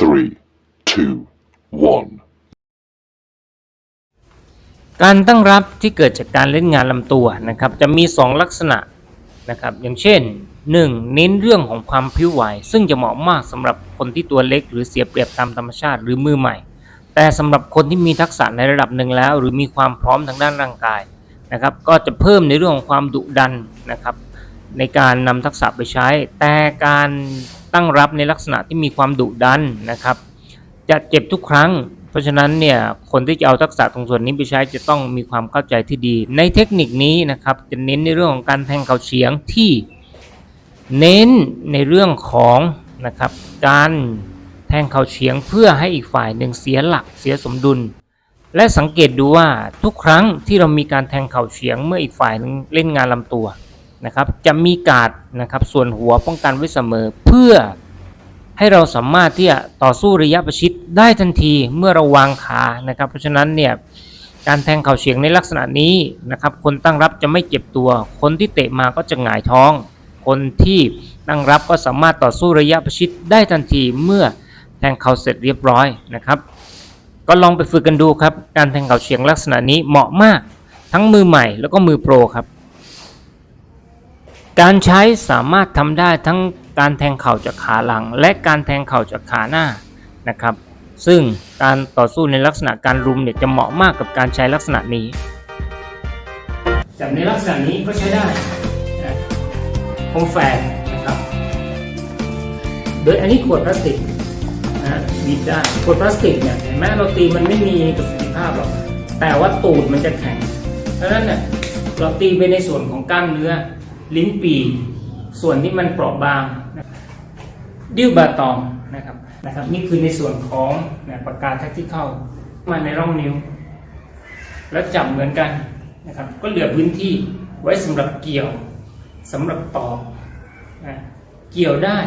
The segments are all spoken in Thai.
three, two, one. การตั้งรับที่เกิดจากการเล่นงานลำตัวนะครับ จะมี 2 ลักษณะนะครับ อย่างเช่น 1. เน้นเรื่องของความพริ้วไหว ซึ่งจะเหมาะมากสำหรับคนที่ตัวเล็ก หรือเสียเปรียบตามธรรมชาติหรือมือใหม่ แต่สำหรับคนที่มีทักษะในระดับหนึ่งแล้ว หรือมีความพร้อมทางด้านร่างกายนะครับ ก็จะเพิ่มในเรื่องของความดุดันนะครับ ในการนำทักษะไปใช้ แต่การ ตั้งรับในลักษณะที่มีความดุดันนะครับ จะเจ็บทุกครั้ง เพราะฉะนั้นเนี่ยคนที่จะเอาทักษะตรงส่วนนี้ไปใช้จะต้องมีความเข้าใจที่ดี ในเทคนิคนี้นะครับจะเน้นในเรื่องของการแทงเข่าเฉียงที่เน้นในเรื่องของนะครับการแทงเข่าเฉียงเพื่อให้อีกฝ่ายหนึ่งเสียหลักเสียสมดุล และสังเกตดูว่าทุกครั้งที่เรามีการแทงเข่าเฉียงเมื่ออีกฝ่ายหนึงเล่นงานลำตัว นะครับจะมีการดนะครับส่วนหัวป้องกันไว้เสมอ เพื่อให้เราสามารถที่จะต่อสู้ระยะประชิดได้ทันทีเมื่อเราวางขานะครับ เพราะฉะนั้นเนี่ยการแทงเข่าเฉียงในลักษณะนี้นะครับ คนตั้งรับจะไม่เจ็บตัว คนที่เตะมาก็จะหงายท้อง คนที่ตั้งรับก็สามารถต่อสู้ระยะประชิดได้ทันทีเมื่อแทงเข่าเสร็จเรียบร้อยนะครับ ก็ลองไปฝึกกันดูครับ การแทงเข่าเฉียงลักษณะนี้เหมาะมากทั้งมือใหม่แล้วก็มือโปรครับ การใช้สามารถทำได้ทั้งการแทงเข่าจากขาหลัง และการแทงเข่าจากขาหน้านะครับ ซึ่งการต่อสู้ในลักษณะการรุมเนี่ยจะเหมาะมากกับการใช้ลักษณะนี้จับในลักษณะนี้ก็ใช้ได้คมแฝกนะครับ โดยอันนี้ขวดพลาสติกนะบีบได้ขวดพลาสติกเนี่ยเห็นไหมเราตีมันไม่มีประสิทธิภาพหรอกแต่ว่าตูดมันจะแข็ง เพราะฉะนั้นเนี่ยเราตีไปในส่วนของกล้ามเนื้อ ลิ้นปีส่วนที่มันเปราะบางดิ้วบาตองนะครับนะครับ นี่คือในส่วนของเนี่ยปากกาแท็กที่เข้ามาในร่องนิ้ว แล้วจับเหมือนกันนะครับ ก็เหลือพื้นที่ไว้สำหรับเกี่ยวสำหรับตอกนะเกี่ยวได้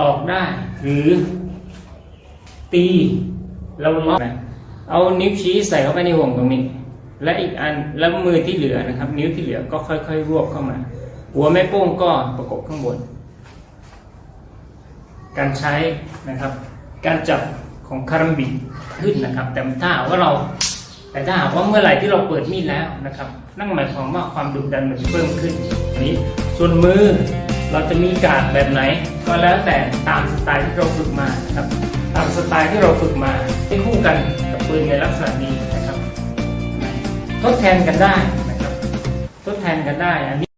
ตอกได้หรือ ตีเราล็อกนะเอานิ้วชี้ใส่เข้าไปในห่วงตรงนี้ และอีกอันแล้วมือที่เหลือนะครับ นิ้วที่เหลือก็ค่อยๆ รวบเข้ามา หัวแม่โป้งก็ประกบข้างบน การใช้นะครับ การจับของคารัมบิขึ้นนะครับ แต่ถ้าหากว่าเราแต่ถ้าหากว่าเมื่อไหร่ที่เราเปิดมีดแล้วนะครับ นั่นหมายความว่าความดุดันมันจะเพิ่มขึ้นนี้ ส่วนมือเราจะมีการแบบไหน ก็แล้วแต่ตามสไตล์ที่เราฝึกมานะครับ ตามสไตล์ที่เราฝึกมาที่คู่กันกับปืนในลักษณะนี้นะครับ ทดแทนกันได้นะครับ ทดแทนกันได้อันนี้